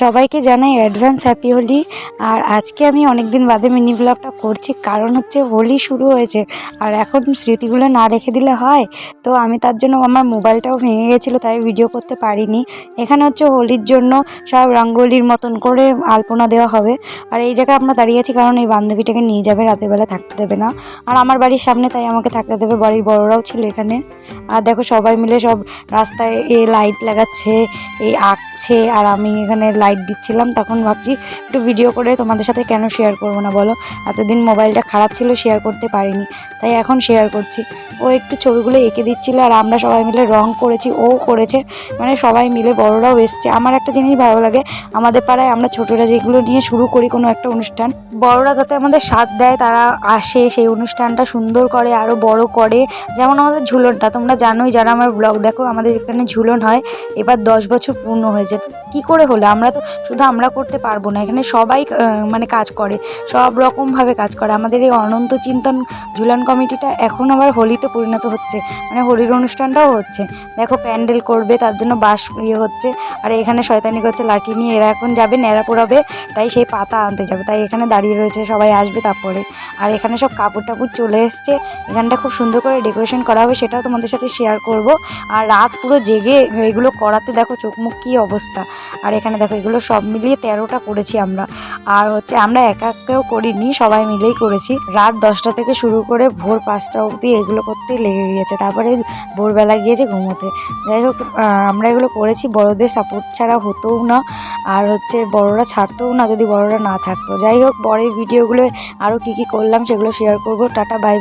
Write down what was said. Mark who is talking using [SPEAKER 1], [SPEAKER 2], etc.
[SPEAKER 1] সবাইকে জানাই advance happy Holi আর আজকে আমি অনেক দিন বাদে মিনি ব্লগটা করছি, কারণ হচ্ছে হোলি শুরু হয়েছে। আর এখন স্মৃতিগুলো না রেখে দিলে হয়, তো আমি তার জন্য আমার মোবাইলটাও ভেঙে গেছিল, তাই ভিডিও করতে পারিনি। এখানে হচ্ছে হোলির জন্য সব রঙ্গোলির মতন করে আলপনা দেওয়া হবে। আর এই জায়গায় আমরা দাঁড়িয়ে আছি, কারণ এই বান্ধবীটাকে নিয়ে যাবে, রাতের বেলা থাকতে দেবে না। আর আমার বাড়ির সামনে তাই আমাকে থাকতে দেবে, বাড়ির বড়রাও ছিল এখানে। আর দেখো সবাই মিলে সব রাস্তায় এ লাইট লাগাচ্ছে, এই আঁকছে আর আমি এখানে লাইট দিচ্ছিলাম, তখন ভাবছি একটু ভিডিও করে তোমাদের সাথে কেন শেয়ার করব না বলো? এতদিন মোবাইলটা খারাপ ছিল শেয়ার করতে পারিনি, তাই এখন শেয়ার করছি। ও একটু ছবিগুলো এঁকে দিচ্ছিল আর আমরা সবাই মিলে রং করেছি, ও করেছে মানে সবাই মিলে বড়রাও এসছে। আমার একটা জিনিস ভালো লাগে, আমাদের পাড়ায় আমরা ছোটরা যেগুলো নিয়ে শুরু করি কোনো একটা অনুষ্ঠান, বড়রা যাতে আমাদের সাথ দেয়, তারা আসে, সেই অনুষ্ঠানটা সুন্দর করে আরও বড় করে। যেমন আমাদের ঝুলনটা, তোমরা জানোই, যারা আমার ব্লগ দেখো, আমাদের এখানে ঝুলন হয়, এবার দশ বছর পূর্ণ হয়েছে কি করে হলো? আমরা তো শুধু আমরা করতে পারব না। এখানে সবাই মানে কাজ করে। সব রকমভাবে কাজ করে। আমাদের এই অনন্ত চিন্তন ঝুলন কমিটিটা এখন আবার হোলিতে পরিণত হচ্ছে। মানে হোলির অনুষ্ঠানটাও হচ্ছে। দেখো, প্যান্ডেল করবে, তার জন্য বাঁশ ইয়ে হচ্ছে। আর এখানে শয়তানি করছে, লাঠি নিয়ে এরা এখন যাবে, ন্যাড়া পোড়াবে। তাই সেই পাতা আনতে যাবে। তাই এখানে দাঁড়িয়ে রয়েছে, সবাই আসবে তারপরে। আর এখানে সব কাপড় টাপড় চলে এসছে। এখানটা খুব সুন্দর করে ডেকোরেশন করা হবে, সেটাও তোমাদের সাথে শেয়ার করব। আর রাত পুরো জেগে এগুলো করাতে দেখো, চোখ মুখ কী অবস্থা আর এখানে দেখো, এগুলো সব মিলিয়ে তেরোটা করেছি আমরা। আর হচ্ছে আমরা একা একাও করিনি, সবাই মিলেই করেছি। রাত দশটা থেকে শুরু করে ভোর পাঁচটা অবধি এগুলো করতেই লেগে গিয়েছে। তারপরে ভোরবেলা গিয়েছে ঘুমোতে। যাই হোক আমরা এগুলো করেছি, বড়দের সাপোর্ট ছাড়া হতোও না। আর হচ্ছে বড়রা ছাড়তেও না, যদি বড়রা না থাকতো। যাই হোক, পরের ভিডিওগুলো আরও কী কী করলাম সেগুলো শেয়ার করব। Tata bye